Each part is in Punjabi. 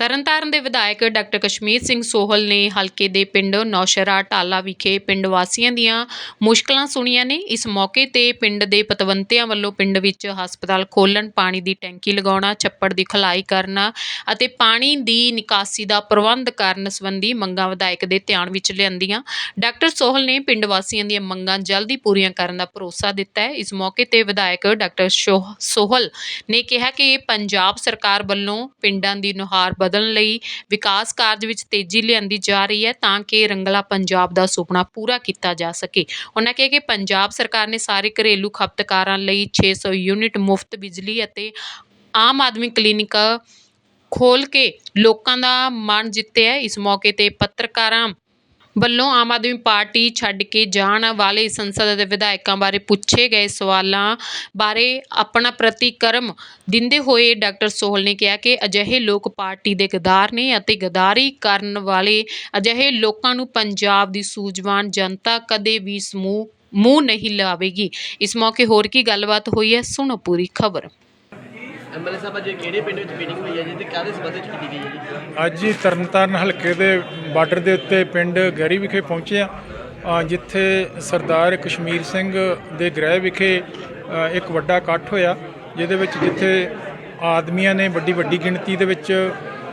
ਤਰਨਤਾਰਨ ਦੇ ਵਿਧਾਇਕ ਡਾਕਟਰ ਕਸ਼ਮੀਰ ਸਿੰਘ ਸੋਹਲ ਨੇ ਹਲਕੇ ਦੇ ਪਿੰਡ ਨੌਸ਼ਰਾ ਟਾਲਾ ਵਿਖੇ ਪਿੰਡ ਵਾਸੀਆਂ ਦੀਆਂ ਮੁਸ਼ਕਲਾਂ ਸੁਣੀਆਂ ਨੇ। ਇਸ ਮੌਕੇ ਤੇ ਪਿੰਡ ਦੇ ਪਤਵੰਤਿਆਂ ਵੱਲੋਂ ਪਿੰਡ ਵਿੱਚ ਹਸਪਤਾਲ ਖੋਲ੍ਹਣ, ਪਾਣੀ ਦੀ ਟੈਂਕੀ ਲਗਾਉਣਾ, ਛੱਪੜ ਦੀ ਖਲਾਈ ਕਰਨਾ ਅਤੇ ਪਾਣੀ ਦੀ ਨਿਕਾਸੀ ਦਾ ਪ੍ਰਬੰਧ ਕਰਨ ਸੰਬੰਧੀ ਮੰਗਾਂ ਵਿਧਾਇਕ ਦੇ ਧਿਆਨ ਵਿੱਚ ਲਿਆਂਦੀਆਂ। ਡਾਕਟਰ ਸੋਹਲ ਨੇ ਪਿੰਡ ਵਾਸੀਆਂ ਦੀਆਂ ਮੰਗਾਂ ਜਲਦੀ ਪੂਰੀਆਂ ਕਰਨ ਦਾ ਭਰੋਸਾ ਦਿੱਤਾ ਹੈ। ਇਸ ਮੌਕੇ ਤੇ ਵਿਧਾਇਕ ਡਾਕਟਰ ਸ਼ੋਹ- ਸੋਹਲ ਨੇ ਕਿਹਾ ਕਿ ਪੰਜਾਬ ਸਰਕਾਰ ਵੱਲੋਂ ਪਿੰਡਾਂ ਦੀ ਨੁਹਾਰ ਬਦਲਣ ਲਈ ਵਿਕਾਸ ਕਾਰਜ ਵਿੱਚ ਤੇਜ਼ੀ ਲਿਆਂਦੀ ਜਾ ਰਹੀ ਹੈ ਤਾਂ ਕਿ ਰੰਗਲਾ ਪੰਜਾਬ ਦਾ ਸੁਪਨਾ ਪੂਰਾ ਕੀਤਾ ਜਾ ਸਕੇ। ਉਹਨਾਂ ਕਿਹਾ ਕਿ ਪੰਜਾਬ ਸਰਕਾਰ ਨੇ ਸਾਰੇ ਘਰੇਲੂ ਖਪਤਕਾਰਾਂ ਲਈ 600 ਯੂਨਿਟ ਮੁਫਤ ਬਿਜਲੀ ਅਤੇ ਆਮ ਆਦਮੀ ਕਲੀਨਿਕ ਖੋਲ ਕੇ ਲੋਕਾਂ ਦਾ ਮਨ ਜਿੱਤਿਆ ਇਸ ਮੌਕੇ ਤੇ ਪੱਤਰਕਾਰਾਂ ਵੱਲੋਂ ਆਮ ਆਦਮੀ ਪਾਰਟੀ ਛੱਡ ਕੇ ਜਾਣ ਵਾਲੇ ਸੰਸਦ ਦੇ ਵਿਧਾਇਕਾਂ ਬਾਰੇ ਪੁੱਛੇ ਗਏ ਸਵਾਲਾਂ ਬਾਰੇ ਆਪਣਾ ਪ੍ਰਤੀਕਰਮ ਦਿੰਦੇ ਹੋਏ ਡਾਕਟਰ ਸੋਹਲ ਨੇ ਕਿਹਾ ਕਿ ਅਜਿਹੇ ਲੋਕ ਪਾਰਟੀ ਦੇ ਗਦਾਰ ਨੇ ਅਤੇ ਗਦਾਰੀ ਕਰਨ ਵਾਲੇ ਅਜਿਹੇ ਲੋਕਾਂ ਨੂੰ ਪੰਜਾਬ ਦੀ ਸੂਝਵਾਨ ਜਨਤਾ ਕਦੇ ਵੀ ਸਮੂਹ ਮੂੰਹ ਨਹੀਂ ਲਾਵੇਗੀ। ਇਸ ਮੌਕੇ ਹੋਰ ਕੀ ਗੱਲਬਾਤ ਹੋਈ ਹੈ, ਸੁਣੋ ਪੂਰੀ ਖਬਰ। ਐਮਐਲਏ ਸਾਹਿਬ ਅੱਜ ਕਿਹੜੇ ਪਿੰਡ ਵਿੱਚ ਮੀਟਿੰਗ ਹੋਈ ਹੈ ਜੀ ਤੇ ਕਾਹਦੇ ਸੰਬੰਧ ਵਿੱਚ ਕੀਤੀ ਗਈ ਹੈ ਜੀ? ਅੱਜ ਹੀ ਤਰਨਤਾਰਨ ਹਲਕੇ ਦੇ ਬਾਰਡਰ ਦੇ ਉੱਤੇ ਪਿੰਡ ਗਹਿਰੀ ਵਿਖੇ ਪਹੁੰਚੇ ਆ ਜਿੱਥੇ ਸਰਦਾਰ ਕਸ਼ਮੀਰ ਸਿੰਘ ਦੇ ਗ੍ਰਹਿ ਵਿਖੇ ਇੱਕ ਵੱਡਾ ਇਕੱਠ ਹੋਇਆ, ਜਿਹਦੇ ਵਿੱਚ ਜਿੱਥੇ ਆਦਮੀਆਂ ਨੇ ਵੱਡੀ ਵੱਡੀ ਗਿਣਤੀ ਦੇ ਵਿੱਚ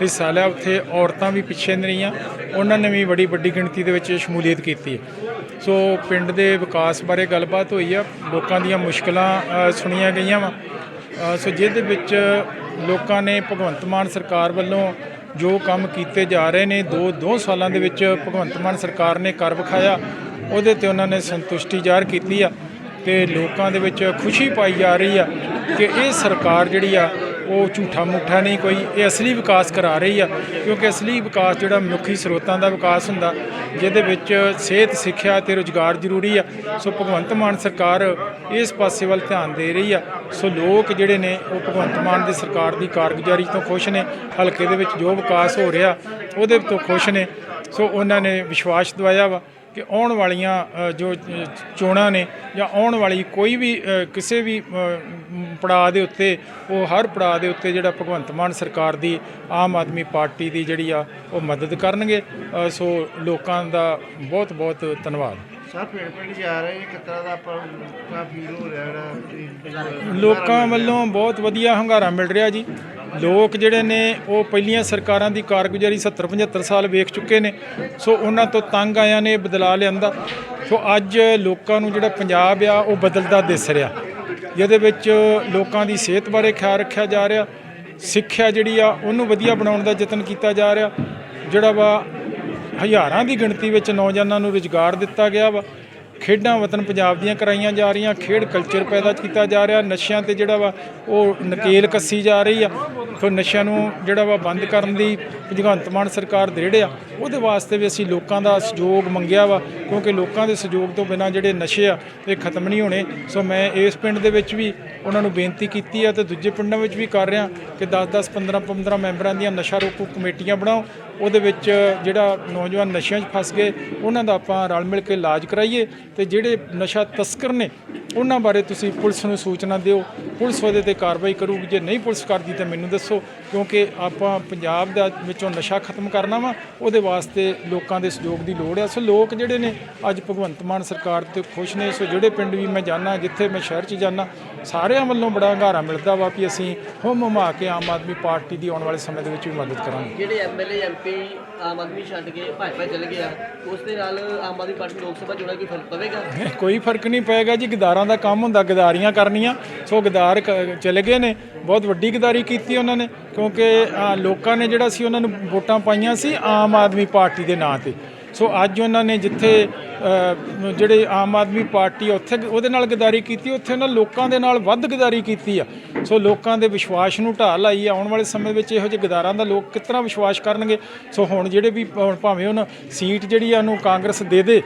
ਹਿੱਸਾ ਲਿਆ, ਉੱਥੇ ਔਰਤਾਂ ਵੀ ਪਿੱਛੇ ਨਹੀਂ ਰਹੀਆਂ, ਉਹਨਾਂ ਨੇ ਵੀ ਬੜੀ ਵੱਡੀ ਗਿਣਤੀ ਦੇ ਵਿੱਚ ਸ਼ਮੂਲੀਅਤ ਕੀਤੀ ਸੋ ਪਿੰਡ ਦੇ ਵਿਕਾਸ ਬਾਰੇ ਗੱਲਬਾਤ ਹੋਈ ਆ, ਲੋਕਾਂ ਦੀਆਂ ਮੁਸ਼ਕਲਾਂ ਸੁਣੀਆਂ ਗਈਆਂ ਵਾ। ਸੋ ਜਿਹਦੇ ਵਿੱਚ ਲੋਕਾਂ ਨੇ ਭਗਵੰਤ ਮਾਨ ਸਰਕਾਰ ਵੱਲੋਂ ਜੋ ਕੰਮ ਕੀਤੇ ਜਾ ਰਹੇ ਨੇ, ਦੋ ਦੋ ਸਾਲਾਂ ਦੇ ਵਿੱਚ ਭਗਵੰਤ ਮਾਨ ਸਰਕਾਰ ਨੇ ਕਰ ਵਿਖਾਇਆ, ਉਹਦੇ ਤੇ ਉਹਨਾਂ ਨੇ ਸੰਤੁਸ਼ਟੀ ਜ਼ਾਹਰ ਕੀਤੀ ਆ ਤੇ ਲੋਕਾਂ ਦੇ ਵਿੱਚ ਖੁਸ਼ੀ ਪਾਈ ਜਾ ਰਹੀ ਆ ਕਿ ਇਹ ਸਰਕਾਰ ਜਿਹੜੀ ਆ ਉਹ ਝੂਠਾ ਮੁੱਠਾ ਨਹੀਂ, ਕੋਈ ਇਹ ਅਸਲੀ ਵਿਕਾਸ ਕਰਾ ਰਹੀ ਆ, ਕਿਉਂਕਿ ਅਸਲੀ ਵਿਕਾਸ ਜਿਹੜਾ ਮਨੁੱਖੀ ਸਰੋਤਾਂ ਦਾ ਵਿਕਾਸ ਹੁੰਦਾ, ਜਿਹਦੇ ਵਿੱਚ ਸਿਹਤ, ਸਿੱਖਿਆ ਤੇ ਰੁਜ਼ਗਾਰ ਜ਼ਰੂਰੀ ਆ। ਸੋ ਭਗਵੰਤ ਮਾਨ ਸਰਕਾਰ ਇਸ ਪਾਸੇ ਵੱਲ ਧਿਆਨ ਦੇ ਰਹੀ ਆ। ਸੋ ਲੋਕ ਜਿਹੜੇ ਨੇ, ਉਹ ਭਗਵੰਤ ਮਾਨ ਦੀ ਸਰਕਾਰ ਦੀ ਕਾਰਗੁਜ਼ਾਰੀ ਤੋਂ ਖੁਸ਼ ਨੇ, ਹਲਕੇ ਦੇ ਵਿੱਚ ਜੋ ਵਿਕਾਸ ਹੋ ਰਿਹਾ, ਉਹਦੇ ਤੋਂ ਖੁਸ਼ ਨੇ। ਸੋ ਉਹਨਾਂ ਨੇ ਵਿਸ਼ਵਾਸ ਦਵਾਇਆ ਵਾ। ਕਿ ਆਉਣ ਵਾਲੀਆਂ ਜੋ ਚੋਣਾਂ ਨੇ ਜਾਂ ਆਉਣ ਵਾਲੀ ਕੋਈ ਵੀ ਕਿਸੇ ਵੀ ਪੜਾਅ ਦੇ ਉੱਤੇ ਉਹ ਹਰ ਪੜਾਅ ਦੇ ਉੱਤੇ ਜਿਹੜਾ ਭਗਵੰਤ ਮਾਨ ਸਰਕਾਰ ਦੀ ਆਮ ਆਦਮੀ ਪਾਰਟੀ ਦੀ ਜਿਹੜੀ ਆ ਉਹ ਮਦਦ ਕਰਨਗੇ। ਸੋ ਲੋਕਾਂ ਦਾ ਬਹੁਤ ਬਹੁਤ ਧੰਨਵਾਦ। ਸਰ ਪਿੰਡ ਪਿੰਡ ਜਾ ਰਹੇ ਕਿਸ ਤਰ੍ਹਾਂ ਦਾ ਆਪਾਂ ਕਾ ਫੀਲ ਹੋ ਰਿਹਾ ਜਿਹੜਾ ਲੋਕਾਂ ਵੱਲੋਂ ਬਹੁਤ ਵਧੀਆ ਹੰਗਾਰਾ ਮਿਲ ਰਿਹਾ ਜੀ। ਲੋਕ ਜਿਹੜੇ ਨੇ, ਉਹ ਪਹਿਲੀਆਂ ਸਰਕਾਰਾਂ ਦੀ ਕਾਰਗੁਜ਼ਾਰੀ 70 75 ਸਾਲ ਵੇਖ ਚੁੱਕੇ ਨੇ। ਸੋ ਉਹਨਾਂ ਤੋਂ ਤੰਗ ਆਇਆ ਨੇ ਬਦਲਾ ਲਿਆਂਦਾ। ਸੋ ਅੱਜ ਲੋਕਾਂ ਨੂੰ ਜਿਹੜਾ ਪੰਜਾਬ ਆ, ਉਹ ਬਦਲਦਾ ਦਿਸ ਰਿਹਾ। ਜਿਹਦੇ ਵਿੱਚ ਲੋਕਾਂ ਦੀ ਸਿਹਤ ਬਾਰੇ ਖਿਆਲ ਰੱਖਿਆ ਜਾ ਰਿਹਾ। ਸਿੱਖਿਆ ਜਿਹੜੀ ਆ, ਉਹਨੂੰ ਵਧੀਆ ਬਣਾਉਣ ਦਾ ਯਤਨ ਕੀਤਾ ਜਾ ਰਿਹਾ। ਜਿਹੜਾ ਵਾ, ਹਜ਼ਾਰਾਂ ਦੀ ਗਿਣਤੀ ਵਿੱਚ ਨੌਜਵਾਨਾਂ ਨੂੰ ਰੁਜ਼ਗਾਰ ਦਿੱਤਾ ਗਿਆ ਵਾ। ਖੇਡਾਂ ਵਤਨ ਪੰਜਾਬ ਦੀਆਂ ਕਰਾਈਆਂ ਜਾ ਰਹੀਆਂ, ਖੇਡ ਕਲਚਰ ਪੈਦਾ ਕੀਤਾ ਜਾ ਰਿਹਾ, ਨਸ਼ਿਆਂ ਤੇ ਜਿਹੜਾ ਵਾ ਉਹ ਨਕੇਲ ਕੱਸੀ ਜਾ ਰਹੀ ਆ। ਸੋ ਨਸ਼ਿਆਂ ਨੂੰ ਜਿਹੜਾ ਵਾ ਬੰਦ ਕਰਨ ਦੀ ਭਗਵੰਤ ਮਾਨ ਸਰਕਾਰ ਦ੍ਰਿੜ ਆ। ਉਹਦੇ ਵਾਸਤੇ ਵੀ ਅਸੀਂ ਲੋਕਾਂ ਦਾ ਸਹਿਯੋਗ ਮੰਗਿਆ ਵਾ, ਕਿਉਂਕਿ ਲੋਕਾਂ ਦੇ ਸਹਿਯੋਗ ਤੋਂ ਬਿਨਾਂ ਜਿਹੜੇ ਨਸ਼ੇ ਆ, ਇਹ ਖਤਮ ਨਹੀਂ ਹੋਣੇ। ਸੋ ਮੈਂ ਇਸ ਪਿੰਡ ਦੇ ਵਿੱਚ ਵੀ ਉਹਨਾਂ ਨੂੰ ਬੇਨਤੀ ਕੀਤੀ ਆ ਤੇ ਦੂਜੇ ਪਿੰਡਾਂ ਵਿੱਚ ਵੀ ਕਰ ਰਿਹਾ ਕਿ 10-10 15-15 ਮੈਂਬਰਾਂ ਦੀਆਂ ਨਸ਼ਾ ਰੋਕੂ ਕਮੇਟੀਆਂ ਬਣਾਓ। ਉਹਦੇ ਵਿੱਚ ਜਿਹੜਾ ਨੌਜਵਾਨ ਨਸ਼ਿਆਂ 'ਚ ਫਸ ਗਏ, ਉਹਨਾਂ ਦਾ ਆਪਾਂ ਰਲ ਮਿਲ ਕੇ ਇਲਾਜ ਕਰਾਈਏ ਤੇ ਜਿਹੜੇ ਨਸ਼ਾ ਤਸਕਰ ਨੇ ਉਹਨਾਂ ਬਾਰੇ ਤੁਸੀਂ ਪੁਲਿਸ ਨੂੰ ਸੂਚਨਾ ਦਿਓ। ਪੁਲਿਸ ਉਹਦੇ ਤੇ ਕਾਰਵਾਈ ਕਰੂਗੀ। ਜੇ ਨਹੀਂ ਪੁਲਿਸ ਕਰਦੀ ਤਾਂ ਮੈਨੂੰ ਦੱਸੋ, ਕਿਉਂਕਿ ਆਪਾਂ ਪੰਜਾਬ ਦਾ ਵਿੱਚੋਂ ਨਸ਼ਾ ਖਤਮ ਕਰਨਾ ਵਾ, ਉਹਦੇ ਵਾਸਤੇ ਲੋਕਾਂ ਦੇ ਸਹਿਯੋਗ ਦੀ ਲੋੜ ਹੈ ਸੋ ਲੋਕ ਜਿਹੜੇ ਨੇ, ਅੱਜ ਭਗਵੰਤ ਮਾਨ ਸਰਕਾਰ ਤੇ ਖੁਸ਼ ਨੇ। ਸੋ ਜਿਹੜੇ ਪਿੰਡ ਵੀ ਮੈਂ ਜਾਣਾ ਜਿੱਥੇ ਮੈਂ ਸ਼ਹਿਰ 'ਚ ਜਾਣਾ ਸਾਰਿਆਂ ਵੱਲੋਂ ਬੜਾ ਹੰਗਾਰਾ ਮਿਲਦਾ ਵਾ ਵੀ ਅਸੀਂ ਹੁਮ ਹੁਮਾ ਕੇ ਆਮ ਆਦਮੀ ਪਾਰਟੀ ਦੀ ਆਉਣ ਵਾਲੇ ਸਮੇਂ ਦੇ ਵਿੱਚ ਵੀ ਮਦਦ ਕਰਾਂਗੇ। ਜਿਹੜੇ ਐਮਐਲਏ ਐਮਪੀ ਆਮ ਆਦਮੀ ਛੱਡ ਕੇ ਭਾਜਪਾ ਚਲ ਗਿਆ, ਉਸ ਦੇ ਨਾਲ ਆਮ ਆਦਮੀ ਪਾਰਟੀ ਲੋਕ ਸਭਾ ਚੋਣਾਂ ਕੋਈ ਫ਼ਰਕ ਪਵੇਗਾ? ਕੋਈ ਫ਼ਰਕ ਨਹੀਂ ਪਏਗਾ ਜੀ, ਗਦਾਰਾਂ ਦਾ ਕੰਮ ਹੁੰਦਾ, ਗਦਾਰੀਆਂ ਕਰਨੀਆਂ, ਸੋ ਗਦਾਰ ਚਲੇ ਗਏ ਨੇ, ਬਹੁਤ ਵੱਡੀ ਗਦਾਰੀ ਕੀਤੀ ਉਹਨਾਂ ਨੇ, ਕਿਉਂਕਿ ਲੋਕਾਂ ਨੇ ਜਿਹੜਾ ਸੀ ਉਹਨਾਂ ਨੂੰ ਵੋਟਾਂ ਪਾਈਆਂ ਸੀ ਆਮ ਆਦਮੀ ਪਾਰਟੀ ਦੇ ਨਾਂ ਤੇ। ਸੋ ਅੱਜ ਉਹਨਾਂ ਨੇ ਜਿੱਥੇ ਜਿਹੜੇ ਆਮ ਆਦਮੀ ਪਾਰਟੀ ਆ, ਉੱਥੇ ਉਹਦੇ ਨਾਲ ਗਦਾਰੀ ਕੀਤੀ ਉੱਥੇ ਉਹਨਾਂ ਲੋਕਾਂ ਦੇ ਨਾਲ ਵੱਧ ਗਦਾਰੀ ਕੀਤੀ ਆ। ਸੋ ਲੋਕਾਂ ਦੇ ਵਿਸ਼ਵਾਸ ਨੂੰ ਢਾਹ ਲਾਈ ਆ। ਆਉਣ ਵਾਲੇ ਸਮੇਂ ਵਿੱਚ ਇਹੋ ਜਿਹੇ ਗਦਾਰਾਂ ਦਾ ਲੋਕ ਕਿਸ ਤਰ੍ਹਾਂ ਵਿਸ਼ਵਾਸ ਕਰਨਗੇ? ਸੋ ਹੁਣ ਜਿਹੜੇ ਵੀ ਭਾਵੇਂ ਉਹਨਾਂ ਸੀਟ ਜਿਹੜੀ ਆ ਉਹਨੂੰ ਕਾਂਗਰਸ ਦੇ ਦੇ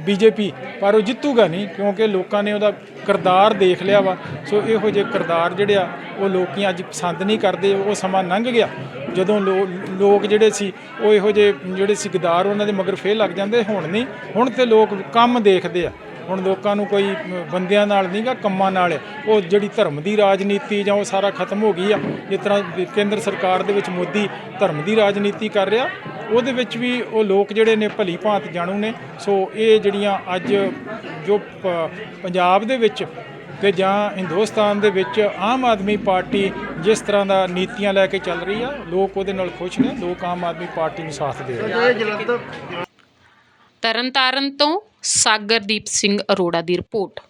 ਬੀਜੇਪੀ, ਪਰ ਉਹ ਜਿੱਤੂਗਾ ਨਹੀਂ, ਕਿਉਂਕਿ ਲੋਕਾਂ ਨੇ ਉਹਦਾ ਕਿਰਦਾਰ ਦੇਖ ਲਿਆ ਵਾ। ਸੋ ਇਹੋ ਜਿਹੇ ਕਿਰਦਾਰ ਜਿਹੜੇ ਆ, ਉਹ ਲੋਕੀ ਅੱਜ ਪਸੰਦ ਨਹੀਂ ਕਰਦੇ, ਉਹ ਸਮਾਂ ਲੰਘ ਗਿਆ। ਜਦੋਂ ਲੋ- ਲੋਕ ਜਿਹੜੇ ਸੀ, ਉਹ ਇਹੋ ਜਿਹੇ ਜਿਹੜੇ ਸੀ ਗਦਾਰ, ਉਹਨਾਂ ਦੇ ਮਗਰ ਫੇਰ ਲੱਗ ਜਾਂਦੇ, ਹੁਣ ਨਹੀਂ। ਹੁਣ ਤੇ ਲੋਕ ਕੰਮ ਦੇਖਦੇ ਆ। ਹੁਣ ਲੋਕਾਂ ਨੂੰ ਕੋਈ ਬੰਦਿਆਂ ਨਾਲ ਨਹੀਂਗਾ ਕੰਮਾਂ ਨਾਲ। ਉਹ ਜਿਹੜੀ ਧਰਮ ਦੀ ਰਾਜਨੀਤੀ ਜਾਂ ਉਹ ਸਾਰਾ ਖਤਮ ਹੋ ਗਈ ਆ, ਜਿਸ ਤਰ੍ਹਾਂ ਕੇਂਦਰ ਸਰਕਾਰ ਦੇ ਵਿੱਚ ਮੋਦੀ ਧਰਮ ਦੀ ਰਾਜਨੀਤੀ ਕਰ ਰਿਹਾ, ਉਹਦੇ ਵਿੱਚ ਵੀ ਉਹ ਲੋਕ ਜਿਹੜੇ ਨੇ ਭਲੀ ਭਾਂਤ ਜਾਣੂ ਨੇ। ਸੋ ਇਹ ਜਿਹੜੀਆਂ ਅੱਜ ਜੋ ਪੰਜਾਬ ਦੇ ਵਿੱਚ ਤੇ ਜਾਂ ਹਿੰਦੁਸਤਾਨ ਦੇ ਵਿੱਚ ਆਮ ਆਦਮੀ ਪਾਰਟੀ ਜਿਸ ਤਰ੍ਹਾਂ ਦਾ ਨੀਤੀਆਂ ਲੈ ਕੇ ਚੱਲ ਰਹੀ ਆ, ਲੋਕ ਉਹਦੇ ਨਾਲ ਖੁਸ਼ ਨੇ, ਲੋਕ ਆਮ ਆਦਮੀ ਪਾਰਟੀ ਨੂੰ ਸਾਥ ਦੇ ਰਹੇ ਇਹ ਜਲੰਧਰ ਤਰਨਤਾਰਨ ਤੋਂ ਸਾਗਰਦੀਪ ਸਿੰਘ ਅਰੋੜਾ ਦੀ ਰਿਪੋਰਟ।